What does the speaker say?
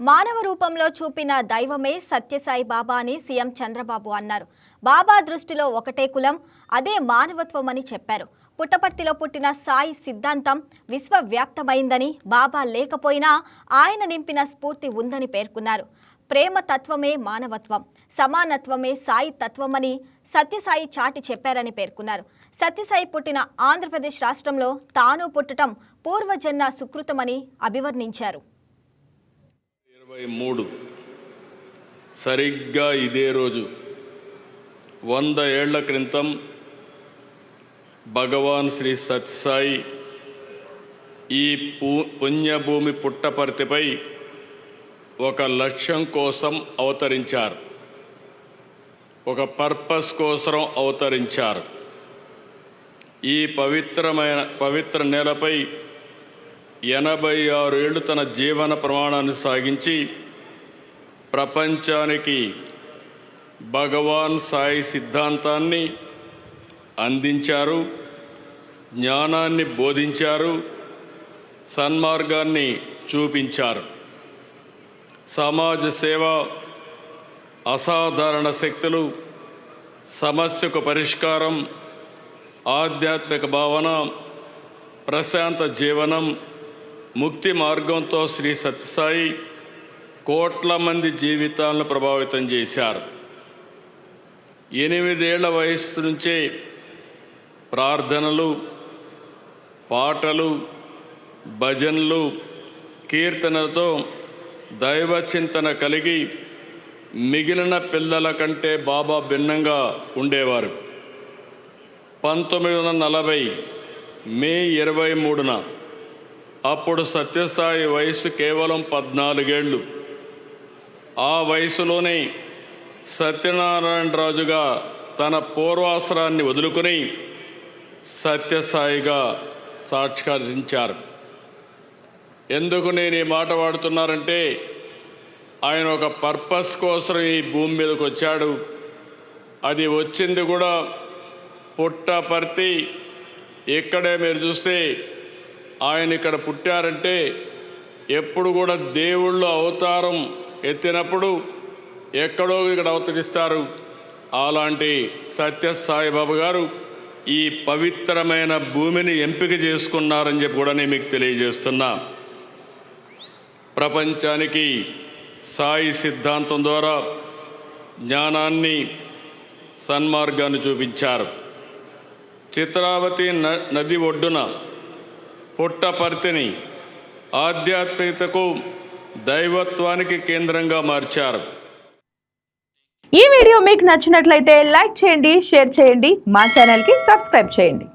మానవ రూపంలో చూపిన దైవమే సత్యసాయి బాబా అని సీఎం చంద్రబాబు అన్నారు. బాబా దృష్టిలో ఒకటే కులం అదే మానవత్వం అని చెప్పారు. పుట్టపర్తిలో పుట్టిన సాయి సిద్ధాంతం విశ్వవ్యాప్తమైందని బాబా లేకపోయినా ఆయన నింపిన స్ఫూర్తి ఉందని పేర్కొన్నారు. ప్రేమ తత్వమే మానవత్వం సమానత్వమే సాయి తత్వమని సత్యసాయి చాటి చెప్పారని పేర్కొన్నారు. సత్యసాయి పుట్టిన ఆంధ్రప్రదేశ్ రాష్ట్రంలో తాను పుట్టటం పూర్వజన్మ సుకృతమని అభివర్ణించారు. ఇరవై మూడు. సరిగ్గా ఇదే రోజు. వంద ఏళ్ళ క్రితం భగవాన్ శ్రీ సత్యసాయి ఈ పూ పుణ్యభూమి పుట్టపర్తిపై ఒక లక్ష్యం కోసం అవతరించారు. ఒక పర్పస్ కోసం అవతరించారు. ఈ పవిత్రమైన పవిత్ర నేలపై ఎనభై ఆరు ఏళ్ళు తన జీవన ప్రమాణాన్ని సాగించి ప్రపంచానికి భగవాన్ సాయి సిద్ధాంతాన్ని అందించారు జ్ఞానాన్ని బోధించారు సన్మార్గాన్ని చూపించారు. సమాజ సేవ అసాధారణ శక్తులు సమస్యకు పరిష్కారం ఆధ్యాత్మిక భావన ప్రశాంత జీవనం ముక్తి మార్గంతో శ్రీ సత్యసాయి కోట్ల మంది జీవితాలను ప్రభావితం చేశారు. ఎనిమిదేళ్ళ వయస్సు నుంచే ప్రార్థనలు పాటలు భజనలు కీర్తనలతో దైవ చింతన కలిగి మిగిలిన పిల్లల కంటే బాబా భిన్నంగా ఉండేవారు. పంతొమ్మిది వందల నలభై మే ఇరవై మూడున అప్పుడు సత్యసాయి వయసు కేవలం పద్నాలుగేళ్ళు. ఆ వయసులోనే సత్యనారాయణరాజుగా తన పూర్వాసరాన్ని వదులుకొని సత్యసాయిగా సాక్షాత్కరించారు. ఎందుకు నేను ఈ మాట వాడుతున్నారంటే ఆయన ఒక పర్పస్ కోసం ఈ భూమి మీదకి వచ్చాడు. అది వచ్చింది కూడా పుట్టపర్తి ఇక్కడే మీరు చూస్తే ఆయన ఇక్కడ పుట్టారంటే ఎప్పుడు కూడా దేవుళ్ళు అవతారం ఎత్తినప్పుడు ఎక్కడో ఇక్కడ అవతరిస్తారు. అలాంటి సత్య సాయిబాబు గారు ఈ పవిత్రమైన భూమిని ఎంపిక చేసుకున్నారని చెప్పి కూడా నేను మీకు తెలియజేస్తున్నా. ప్రపంచానికి సాయి సిద్ధాంతం ద్వారా జ్ఞానాన్ని సన్మార్గాన్ని చూపించారు. చిత్రావతి న- నది ఒడ్డున పుట్టపర్తిని ఆధ్యాత్మికతకు దైవత్వానికి కేంద్రంగా మార్చారు. ఈ వీడియో మీకు నచ్చినట్లయితే లైక్ చేయండి షేర్ చేయండి మా ఛానల్కి సబ్స్క్రైబ్ చేయండి.